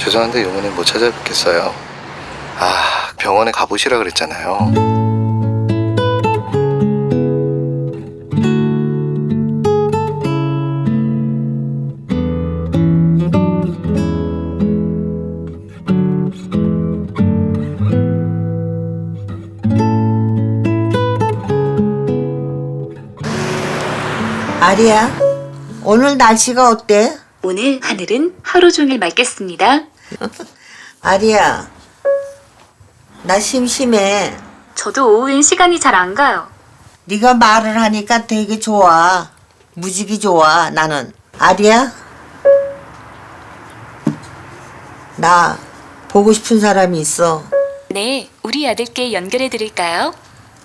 죄송한데 이번엔 못 찾아뵙겠어요. 아, 병원에 가보시라 그랬잖아요. 아리야, 오늘 날씨가 어때? 오늘 하늘은 하루 종일 맑겠습니다. 아리야, 나 심심해. 저도 오후엔 시간이 잘 안 가요. 네가 말을 하니까 되게 좋아. 무지개 좋아, 나는. 아리야? 나 보고 싶은 사람이 있어. 네, 우리 아들께 연결해 드릴까요?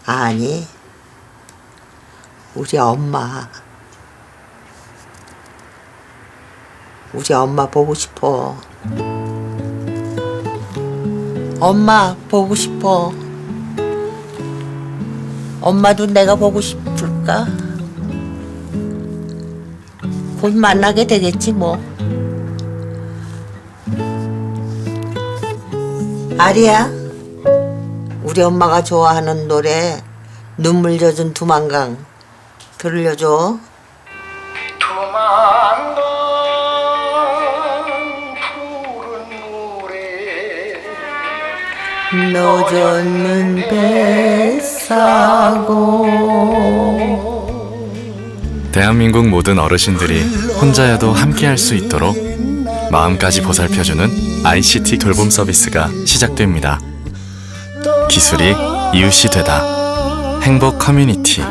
아니, 우리 엄마. 우리 엄마 보고 싶어. 엄마 보고 싶어. 엄마도 내가 보고 싶을까? 곧 만나게 되겠지 뭐. 아리야, 우리 엄마가 좋아하는 노래 눈물 젖은 두만강 들려줘. 두만강 너젖는 뱃사고 대한민국 모든 어르신들이 혼자여도 함께할 수 있도록 마음까지 보살펴주는 ICT 돌봄 서비스가 시작됩니다. 기술이 이웃이 되다. 행복 커뮤니티.